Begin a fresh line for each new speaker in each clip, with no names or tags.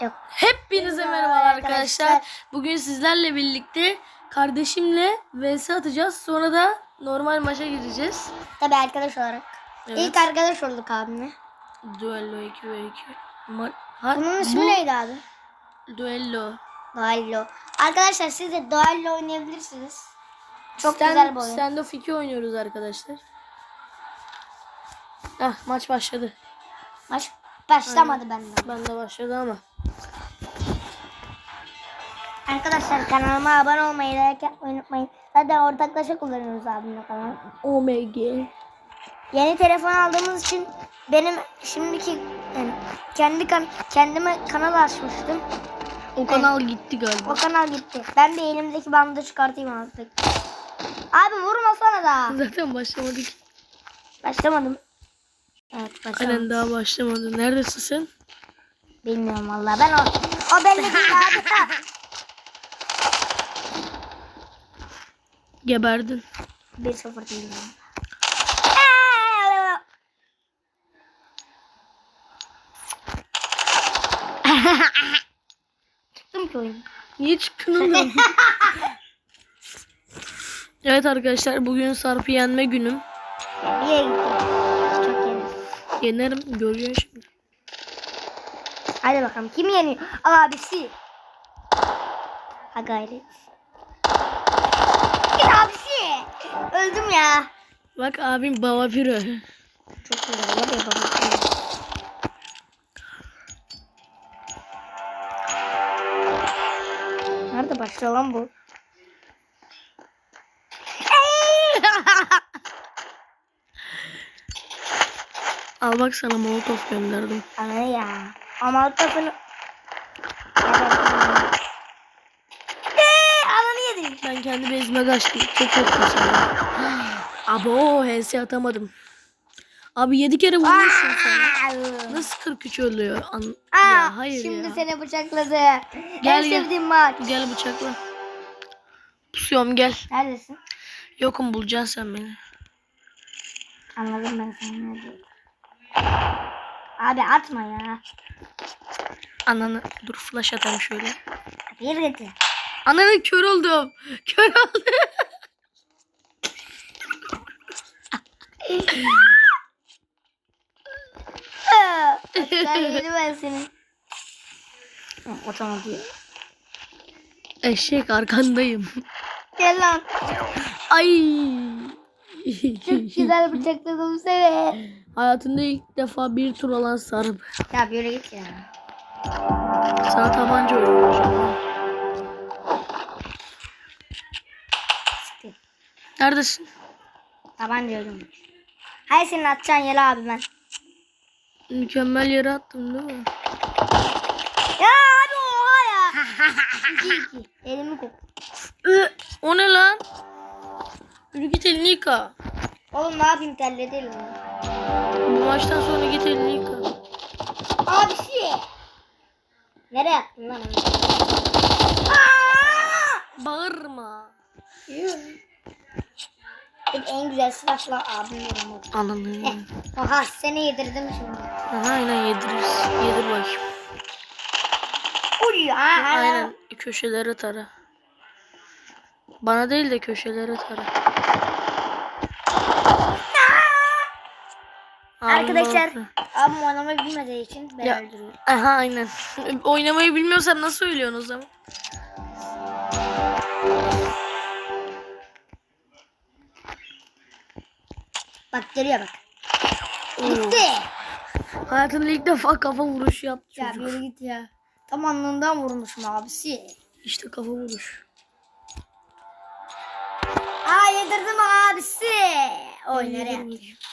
Yok.
Hepinize merhaba arkadaşlar. Bugün sizlerle birlikte kardeşimle vs atacağız. Sonra da normal maça gireceğiz.
Tabii arkadaş olarak.
Evet.
İlk arkadaş olduk abimle.
Duello 2 ve 2. Ma- ha,
Bunun ismi
bu
neydi abi?
Duello.
Duello. Arkadaşlar siz de Duello oynayabilirsiniz. Çok
Stand-
güzel bir oyun.
Stand of 2 oynuyoruz arkadaşlar. Ah maç başladı.
Maç başlamadı benden.
Ben de başladı ama.
Arkadaşlar kanalıma abone olmayı, like yapmayı unutmayın. Zaten ortaklaşa kullanıyoruz abimle kanalı.
OMG.
Yeni telefon aldığımız için benim şimdiki yani kendi kan kendime kanal açmıştım.
O kanal gitti galiba.
O kanal gitti. Ben bir elimdeki bandı çıkartayım artık. Abi vurmasana da.
Zaten başlamadık.
Başlamadım. Evet başlamadım.
Aynen daha başlamadı. Neredesin sen?
Bilmiyorum valla. Ben o, o belli değil abi.
Geberdin.
1-0 değil. Çıktım ki oyun.
Niye çıktın oğlum? evet arkadaşlar bugün Sarp'ı yenme günüm.
Yeni.
Yenerim görüyorsun şimdi.
Hadi bakalım kim yeniyor? Abisi. Ha gayret. Git abisi. Öldüm ya.
Bak abim baba piro.
Çok güzel var ya baba. Nerede başlıyor lan bu?
Al bak sana molotof gönderdim.
Ana ya. Ama alt tarafını... Eee ananı yedim.
Ben kendi bezime kaçtım. Çok korktum sana. Abo HS atamadım. Abi 7 kere vurmuşsun sen. Nasıl 43 ölüyor? An
Aa,
ya hayır
şimdi
ya.
seni bıçakladı.
Gel,
en sevdiğim maç.
Gel bıçakla. Pusuyorum gel.
Neredesin?
Yokum bulacaksın sen beni.
Anladım ben seni. Abi atma ya.
Ananı dur flash atayım şöyle.
Bir git.
Ananı kör oldum. Kör oldum.
Ben seni. Otomatik.
Eşek arkandayım.
Gel lan.
Ay.
Çok güzel bıçakladım seni.
Hayatında ilk defa bir tur alan sarıp.
Ya bir yere git ya.
Sana tabanca oynuyorum. Neredesin?
Tabanca öldüm. Hayır senin atacağın yere abi ben.
Mükemmel yere attım değil mi?
Ya abi oha ya. Elimi kop.
Ü, o ne lan? Yürü git elini yıka.
Oğlum ne yapayım terledi elimi.
Bu maçtan sonra git elini yıka.
Abisi. Nereye attın lan onu? Aa!
Bağırma.
Peki en güzel silahla abim vuramadı.
Ananı.
Aha seni yedirdim şimdi.
Aha, aynen yediririz. Yedir bakayım.
Uy.
Aynen köşelere tara. Bana değil de köşelere tara. Abim
Arkadaşlar abim oynamayı bilmediği için ben
Ya.
öldürüyorum.
Aha aynen. Oynamayı bilmiyorsan nasıl söylüyorsun o zaman?
Bak geliyor bak. Gitti.
Hayatımda ilk defa kafa vuruşu yaptı
Ya
çocuk.
bir git ya. Tam alnından vurmuşum abisi.
İşte kafa vuruş.
Aa yedirdim abisi. Oy nereye
Yedirmiş.
attın?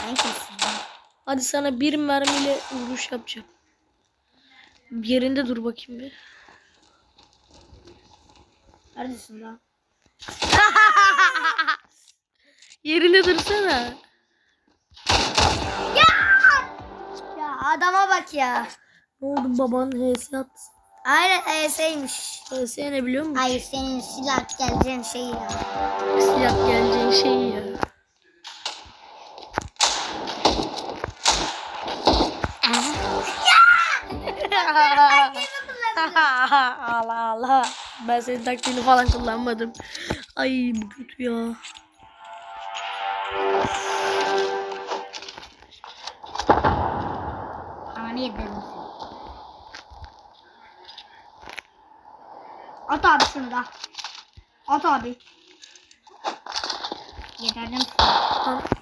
Sen kimsin?
Hadi sana bir mermiyle vuruş yapacağım. Yerinde dur bakayım bir.
Neredesin lan?
Yerinde dursana.
Ya! Ya adama bak ya.
Ne oldu baban HS at.
Aynen ES'ymiş.
HS ne biliyor musun?
Hayır senin silah geleceğin şey ya.
Silah geleceğin şey ya.
Aha.
Allah Allah. Ben senin taktiğini falan kullanmadım. Ay bu kötü ya.
Yedim seni. At abi şunu da. At abi. Yeterdim.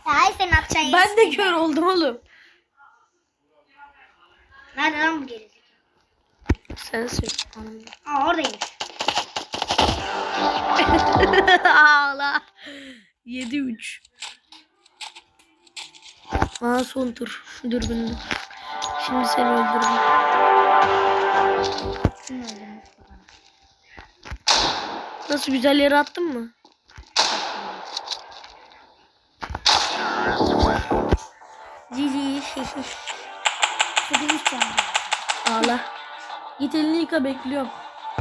Ay sen atacaksın.
Ben de kör oldum oğlum.
Nerede lan bu gerizekalı?
Sensin.
Aa oradaymış.
Ağla. 7-3. Aa son tur. Dürbünlü. Şimdi seni öldürürüm. Nasıl güzel yere attın mı? Cici. Ağla. Git elini yıka bekliyorum.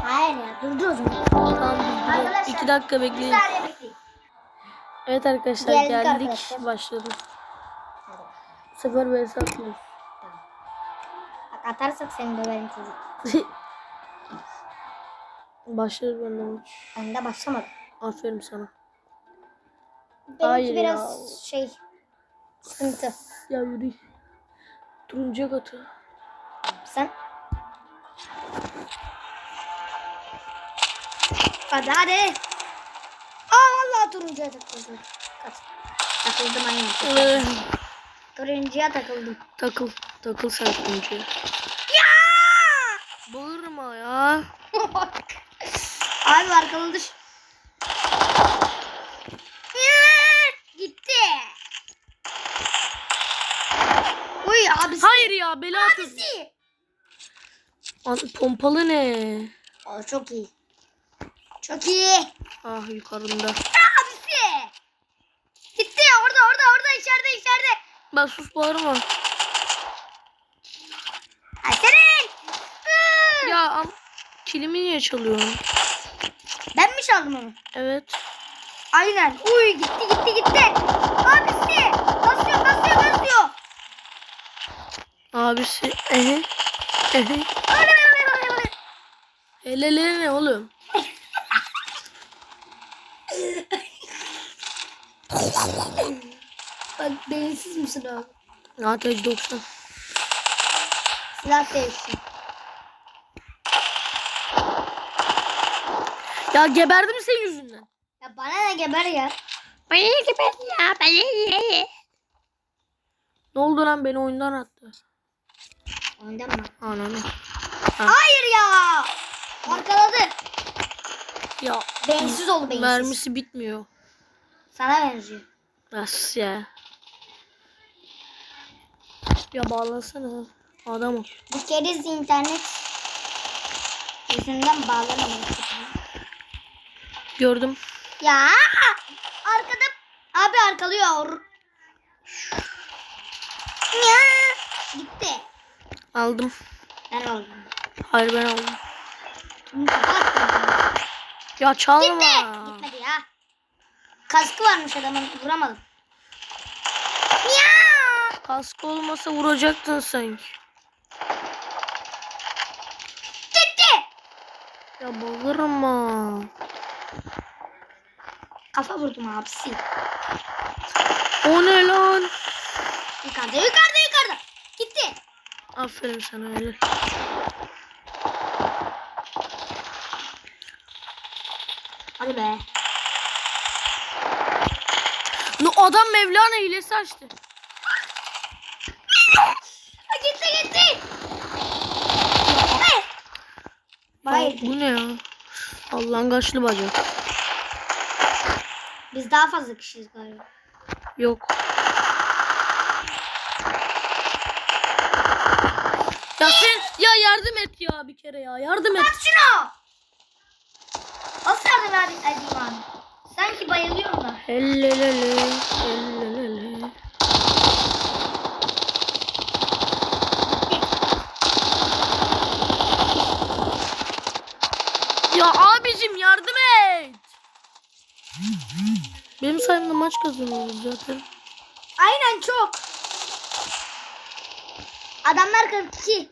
Hayır ya durdu o zaman.
Tamam dur, dur.
Arkadaşlar,
İki dakika
Bir
bekleyin.
saniye bekleyin.
Evet arkadaşlar
Geldik
geldik.
arkadaşlar.
Başladı. Bu sefer ben satmıyorum.
Bak atarsak seni döverim çocuk.
Başladı benden.
Ben de başlamadım.
Aferin sana.
Benimki
Hayır
biraz
ya.
şey sıkıntı.
Ya yürü. Turuncuya katı.
Sen? Hadi hadi. Aa vallahi turuncuya takıldım. Kaç. Takıldım aynen. Turuncuya takıldım.
takıl. Takıl sen turuncuya.
Ya!
Bağırma ya.
Abi dış. Ya! Gitti. Uy abisi.
Hayır ya bela.
Abisi.
Pompalı ne?
Aa, çok iyi. Çok iyi.
Ah yukarında.
Abisi. Gitti orada orada orada içeride içeride.
Ben sus bağırma.
Hı.
Ya am kilimi niye çalıyorsun?
Ben mi çaldım onu?
Evet.
Aynen. Uy gitti gitti gitti. Abisi. Basıyor basıyor basıyor.
Abisi. Ehe. Ehe.
Öyle.
Elele ne oğlum?
Bak beyinsiz misin abi?
Ateş 90.
Silah değişsin.
Ya geberdim senin yüzünden.
Ya bana ne geber ya.
Bana geber ya. Bana Ne oldu lan beni oyundan attı.
Ondan mı?
Ananı.
Hayır ya. Arkaladı.
Ya
Beyinsiz oldu beyinsiz.
mermisi bitmiyor.
Sana benziyor.
Nasıl ya? Ya bağlansana. Adam ol.
Bu keriz internet yüzünden bağlanamıyor.
Gördüm.
Ya arkada abi arkalıyor. Ya gitti.
Aldım.
Ben aldım.
Hayır ben aldım. Ya çalma.
Gitti. Gitmedi ya. Kaskı varmış adamın vuramadım. Ya.
Kask olmasa vuracaktın sanki.
Gitti.
Ya bağırma.
Kafa vurdum abisi.
O ne lan?
Yukarıda yukarıda yukarıda. Gitti.
Aferin sana öyle.
Hadi be.
Adam Mevlana hilesi açtı.
Ha, gitti gitti. Hayır.
Bu ne ya? Allah'ın kaçlı bacak.
Biz daha fazla kişiyiz galiba.
Yok. Ya sen ya yardım et ya bir kere ya yardım et.
Bak şunu. Nasıl yardım edeyim edeyim abi? Sanki bayılıyorum da.
Ellelele, ellelele. Ya abicim yardım et. Benim sayemde maç kazanıyoruz zaten.
Aynen çok. Adamlar 42.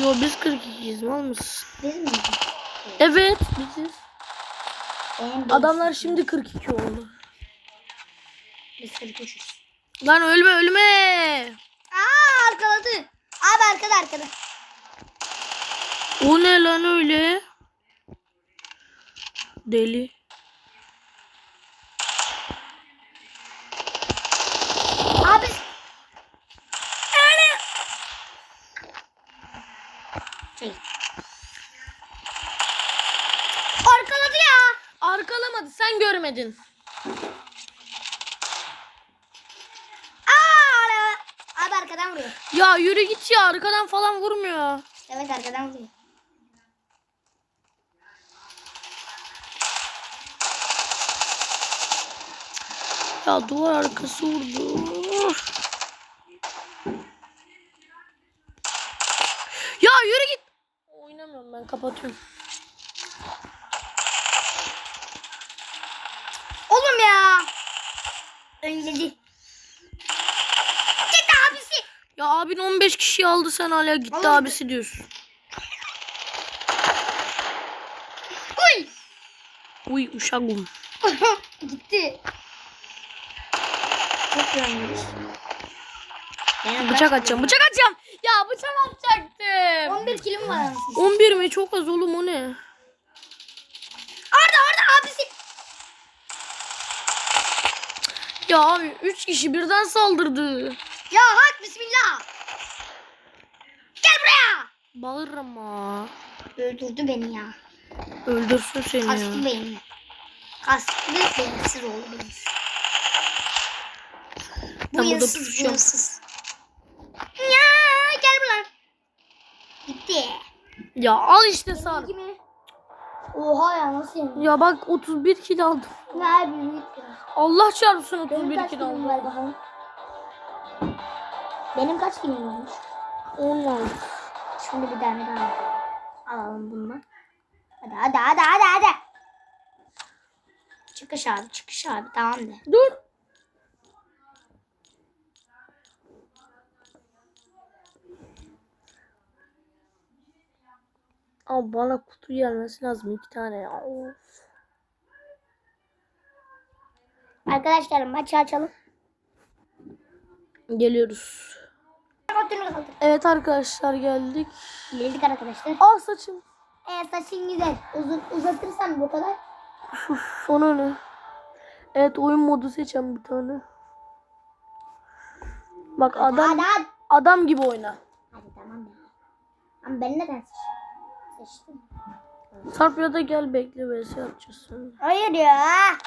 Yo biz 42'yiz mal mısın?
Biz mi?
Evet biziz.
Benim
Adamlar şimdi 42 oldu.
Biz 43'üz.
Lan ölme ölme.
Aa arkaladı. Abi arkada arkada.
O ne lan öyle? Deli.
Abi. Öyle. Şey. Arkaladı ya.
Arkalamadı görmedin.
Aa, abi arkadan vuruyor.
Ya yürü git ya arkadan falan vurmuyor.
Evet arkadan vuruyor.
Ya duvar arkası vurdu. Ya yürü git. Oynamıyorum ben kapatıyorum.
Oğlum ya. Önledi. Git abisi.
Ya abin 15 kişi aldı sen hala gitti
Oğlum-
abisi diyorsun.
Uy.
Uy uşağım.
Gitti. Çok yanlış. Benim
Bıçak atacağım bıçak atacağım. Ya bıçak atacaktım.
var? 11 kilim var anasını.
11 mi çok az oğlum o ne? Ya abi 3 kişi birden saldırdı.
Ya hak bismillah. Gel buraya.
Bağırma.
Öldürdü beni ya.
Öldürsün seni
Kastı
ya.
beyni. Kastı beyinsiz oldu. Bu yınsız bu yınsız. Ya gel buraya. Gitti.
Ya al işte sar.
Oha ya nasıl yani?
Ya bak 31 kilo aldım.
Büyük ya.
Allah çarpsın
Benim
31
kaç
kilo aldım.
var bakalım. Benim kaç kilim olmuş?
10 aldım.
Şimdi bir tane daha alalım bundan. Hadi hadi hadi hadi hadi. Çıkış abi çıkış abi tamam de.
Dur. Abi bana kutu gelmesi lazım iki tane ya. Of.
Arkadaşlar maçı açalım.
Geliyoruz. Evet arkadaşlar geldik.
Geldik arkadaşlar.
Al saçım.
Ee, saçın güzel. Uzun, uzatırsan bu kadar.
Uf, sonra ne? Evet oyun modu seçeceğim bir tane. Bak adam
hadi.
adam gibi oyna.
Hadi tamam ya. Ama ben neden seç- seçtim?
Sarp ya da gel bekle vs yapacağız sonra.
Hayır ya.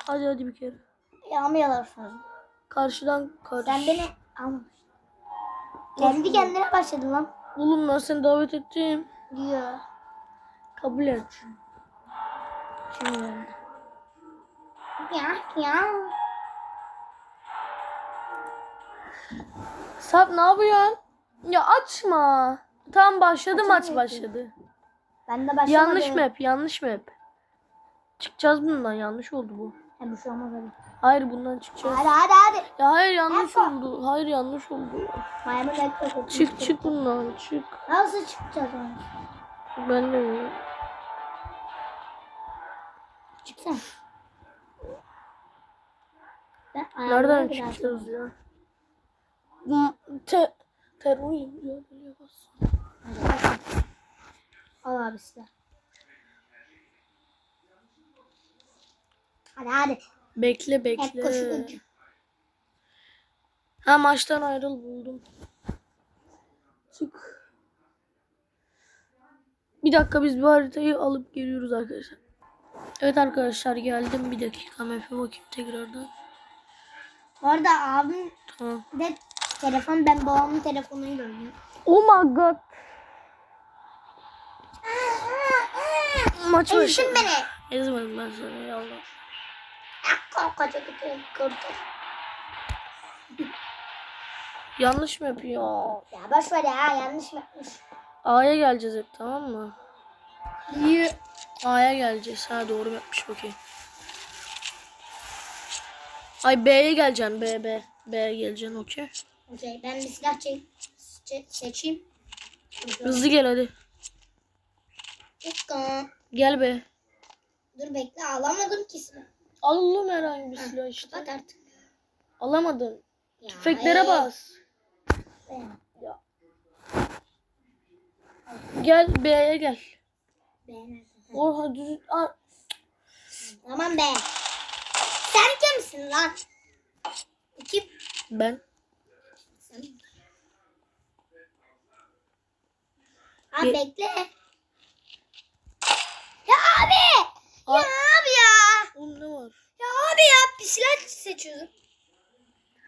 Hadi hadi bir kere.
Yağmıyorlar
Karşıdan karşı.
Sen beni almamışsın. Kendi kendine başladın lan.
Oğlum ben seni davet ettim.
Diyor.
Kabul et.
Şimdi. Ya ya.
Sarp ne yapıyorsun? Ya açma. Tamam başladı maç başladı.
Ben de başlamadım.
Yanlış map yanlış map. Çıkacağız bundan yanlış oldu bu.
Hem bir şey olmaz hadi.
Hayır bundan çıkacağız.
Hadi hadi hadi.
Ya hayır yanlış
Yapma.
oldu. Hayır yanlış oldu.
Maymun ekmek
Çık çık bundan çık.
Nasıl çıkacağız onu?
Ben de bilmiyorum.
Çıksana. Ben
Nereden çıkacağız ya? Te terör
hadi. Al abi silah. Hadi hadi.
Bekle
Hep
bekle.
koşulunca.
Ha maçtan ayrıl buldum. Çık. Bir dakika biz bu haritayı alıp geliyoruz arkadaşlar. Evet arkadaşlar geldim bir dakika map'e bakayım tekrardan.
Bu arada abim
Tamam.
de telefon ben babamın telefonuyla oynuyorum.
Oh my god. Maç
Ezsin
başladı.
beni.
Ezmedim ben seni ya
Kalkacak kurtul.
Yanlış mı yapıyor?
Ya boş ver ya yanlış mı yapmış?
A'ya geleceğiz hep tamam mı? İyi. A'ya geleceğiz. Ha doğru yapmış bakayım. Ay B'ye geleceksin. B, B. B'ye geleceksin okey.
Okey ben bir silah çek, çe- seçeyim.
Hızlı gel hadi.
Dakika.
Gel be.
Dur bekle alamadım ki silah.
Al oğlum herhangi bir silah işte.
Kapat artık.
Alamadın.
Ya,
Tüfeklere
ee,
bas.
ee.
Ya. Gel B'ye gel.
Beğenirsin.
Orha düz...
Tamam be. Sen kimsin lan? Kim?
Ben.
Sen. Abi bekle. Ya abi.
Aa.
Ya abi ya.
Oğlum ne var?
Ya abi ya bir silah seçiyordum.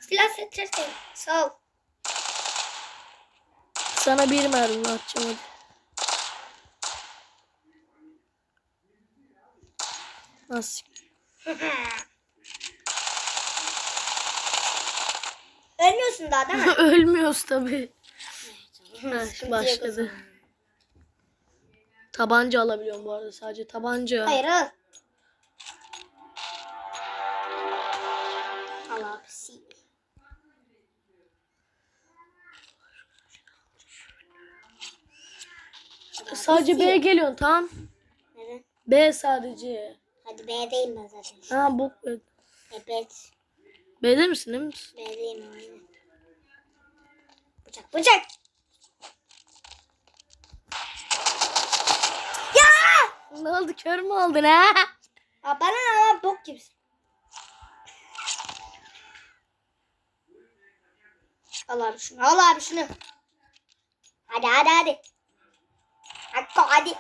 Silah seçersen sağ ol.
Sana bir mermi atacağım hadi. Nasıl?
Ölmüyorsun daha değil mi?
Ölmüyoruz
o
başladı. Tabanca alabiliyorum bu arada sadece tabanca.
Hayır. Al
Sadece B'ye geliyorsun tamam.
Neden?
B sadece.
Hadi B'deyim ben zaten.
Ha bok evet.
Evet.
B'de misin değil misin?
B'deyim aynen. Bıçak bıçak. Ya!
Ne oldu kör mü oldun ha?
Aa, bana lan bok gibisin. Al abi şunu. Al abi şunu. Hadi hadi hadi. Hadi hadi.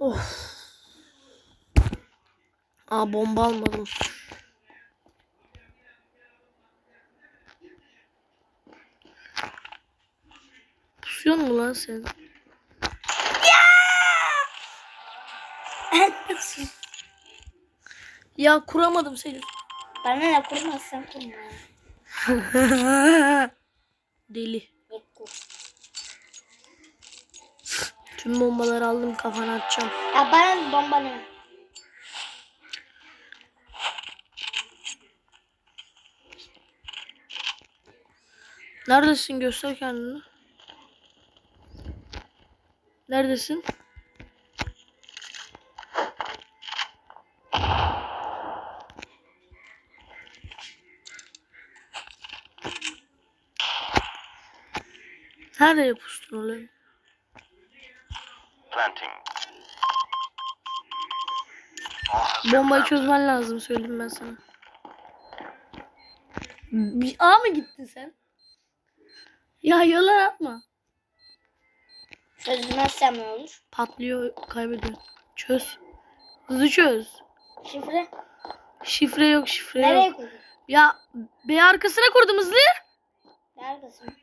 of. Aa bomba almadım. Pusuyor mu lan sen? Ya kuramadım seni.
Bana ne kurmazsan kurma.
Deli. Tüm bombaları aldım kafana atacağım.
Ya bana bomba ne?
Neredesin göster kendini. Neredesin? Nereye pustun oğlum?
Planting.
Bombayı çözmen lazım söyleyeyim ben sana. Bir A mı gittin sen? Ya yola atma.
Çözmezsem ne olur?
Patlıyor kaybediyor. Çöz. Hızlı çöz.
Şifre.
Şifre yok şifre
Nereye
yok.
koydun?
Ya B arkasına kurdum hızlı.
Neredesin?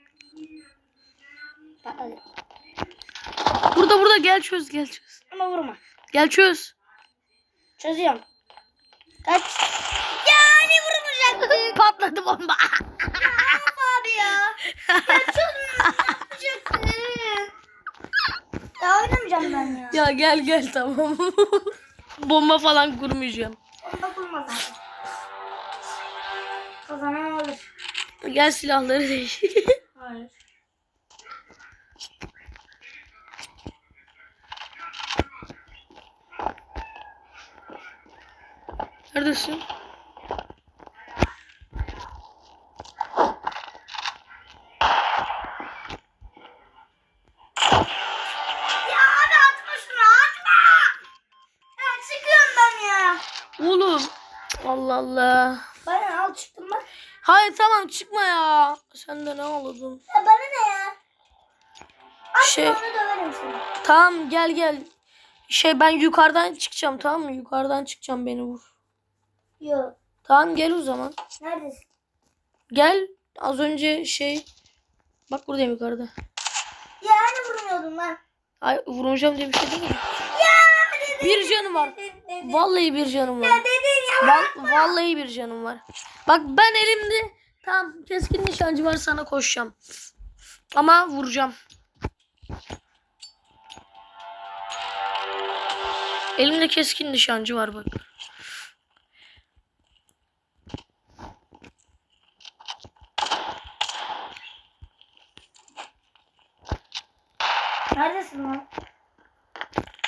Burada burada gel çöz gel çöz.
Ama vurma.
Gel çöz.
Çözüyorum. Kaç. Ya hani vurmayacaktı.
Patladı bomba.
abi ya. Ya çözmeyecekti. Ya oynamayacağım ben ya.
ya gel gel tamam. bomba falan kurmayacağım.
Onda kurma zaten. O zaman olur.
Gel silahları değiş.
Hayır.
Neredesin?
Ya abi atma şunu atma. Ya çıkıyorum ben ya.
Oğlum. Allah Allah.
Bana al çıktım bak.
Hayır tamam çıkma ya. Sen de ne ağladın?
Ya bana ne ya? Atma
Şey-
onu döverim seni.
Tamam gel gel. Şey ben yukarıdan çıkacağım tamam mı? Yukarıdan çıkacağım beni vur.
Yok.
Tamam gel o zaman.
Neredesin?
Gel. Az önce şey. Bak buradayım yukarıda.
Ya hani vurmuyordun lan.
Ay vuracağım diye bir şey değil mi?
Ya dedin.
Bir canım var.
Dedin.
Vallahi bir canım
Ya
var.
dedin ya.
Val- vallahi bir canım var. Bak ben elimde tam keskin nişancı var sana koşacağım. Ama vuracağım. Elimde keskin nişancı var bak.
Neredesin lan?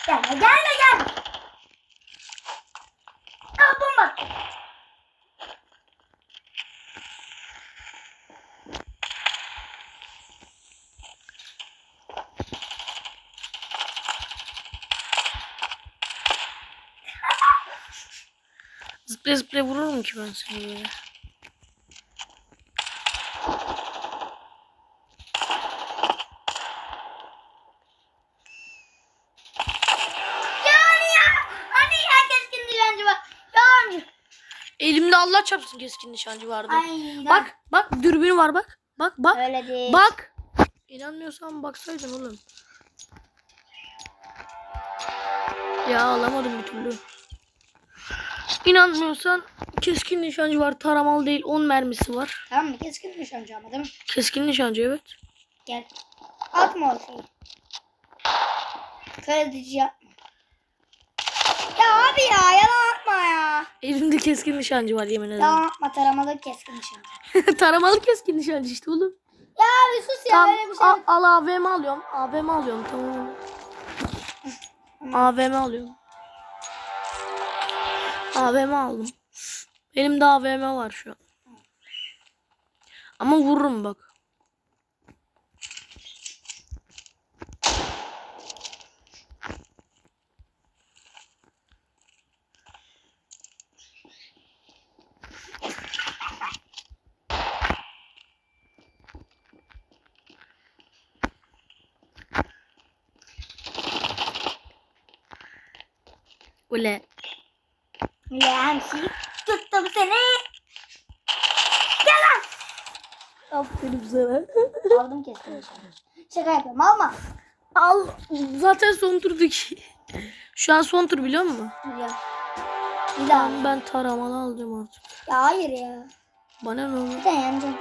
Gelme gelme gelme. Al bomba.
Zıplaya vururum ki ben seni böyle.
Ya hani.
Elimde Allah çarpsın keskin nişancı vardı.
Ay.
Bak bak dürbünü var bak. Bak bak.
Öyle değil.
Bak. İnanmıyorsan baksaydın oğlum. Ya alamadım bir türlü. İnanmıyorsan keskin nişancı var. Taramalı değil. 10 mermisi var.
Tamam mı? Keskin nişancı ama değil mi?
Keskin nişancı evet.
Gel. Atma o şeyi. Kör edici yapma. Ya abi ya yalan atma ya.
Elimde keskin nişancı var yemin ederim.
Yalan atma taramalı keskin nişancı.
Taramalı keskin nişancı işte oğlum.
Ya abi sus ya
Tamam,
öyle bir şey.
al, al AVM alıyorum. AVM alıyorum tamam. AVM alıyorum. AVM aldım. Elimde AVM var şu an. Ama vururum bak. Ule.
Lensi tuttum seni. Gel lan.
Aferin sana.
Aldım nişancı. Şaka yapıyorum alma.
Al. Zaten son turdaki. Şu an son tur biliyor musun?
Ya. Bir daha.
Ben, ben taramalı alacağım artık.
Ya hayır ya.
Bana ne olur?
Bir de yeneceğim.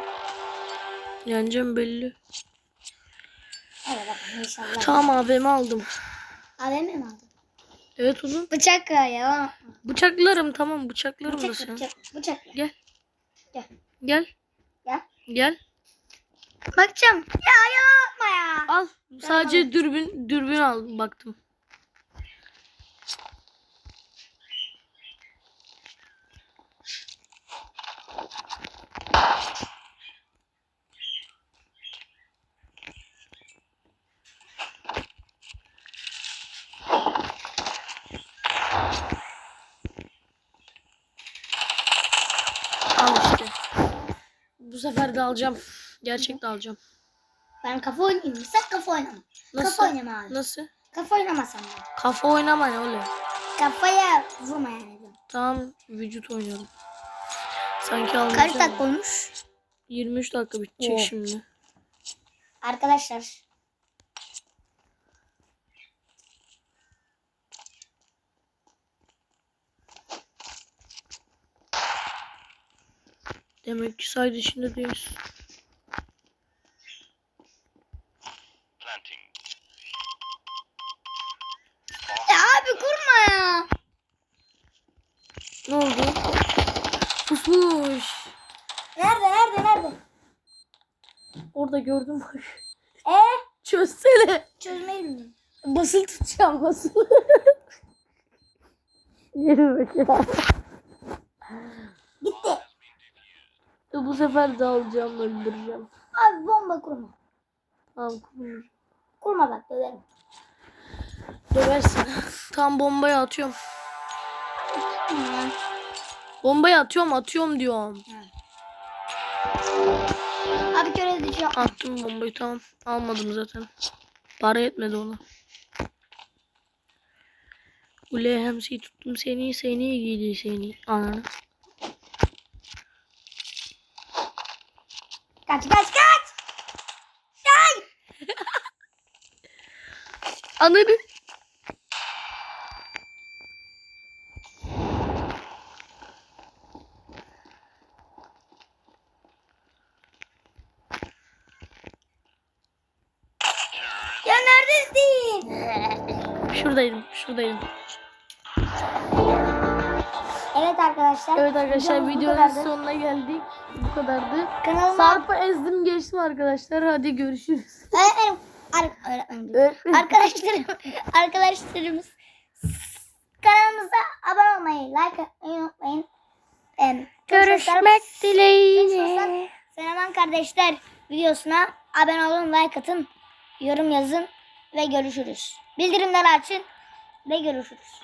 Yeneceğim belli.
Hadi bakalım inşallah.
Tamam AVM aldım.
AVM mi aldın?
Evet oğlum.
Bıçak ya.
Bıçaklarım tamam bıçaklarım da
Bıçak
sen.
bıçak bıçak.
Gel.
Gel.
Gel.
Gel.
Gel.
Bakacağım. Ya atma ya.
Al. Sadece dürbün dürbün al baktım. Al işte. Bu sefer de alacağım. Gerçekten alacağım.
Ben kafa oynayayım. Sen kafa oynama.
Nasıl?
Kafa oynama abi.
Nasıl?
Kafa oynama sen de.
Kafa oynama ne oluyor?
Kafaya vurma yani.
Tamam vücut oynuyorum. Sanki almayacağım.
Kaç dakika olmuş?
23 dakika bitecek
Oo.
şimdi.
Arkadaşlar.
Demek ki saydı içinde değiliz.
Planting.
Ya abi kurma ya.
Ne oldu? Pusmuş.
Nerede nerede nerede?
Orada gördüm bak.
Ee?
Çözsene.
Çözmeyi bilmiyorum.
Basılı tutacağım basılı. Geri bak ya.
Gitti.
Bu sefer de alacağım öldüreceğim.
Abi bomba kurma.
Tamam kurmuş.
Kurma bak döverim.
Döversin. Tam bombayı atıyorum. Bombayı atıyorum atıyorum diyorum.
Abi edici yapma.
Attım bombayı tamam. Almadım zaten. Para yetmedi ona. Ule hemsi tuttum seni seni giydi seni. Ananı.
Kaç kaç kaç. Kaç.
Ananı.
Ya neredesin?
Şuradaydım şuradaydım.
Evet arkadaşlar.
Evet arkadaşlar videonun sonuna geldik. Bu kadardı.
Kanalıma
Sarp'ı ezdim geçtim arkadaşlar. Hadi görüşürüz.
Öğretmenim Ar- öğretmenim diyor. arkadaşlarım, arkadaşlarımız kanalımıza abone olmayı, like atmayı unutmayın. Em,
Görüşmek dileğiyle.
Fenomen Kardeşler videosuna abone olun, like atın, yorum yazın ve görüşürüz. Bildirimleri açın ve görüşürüz.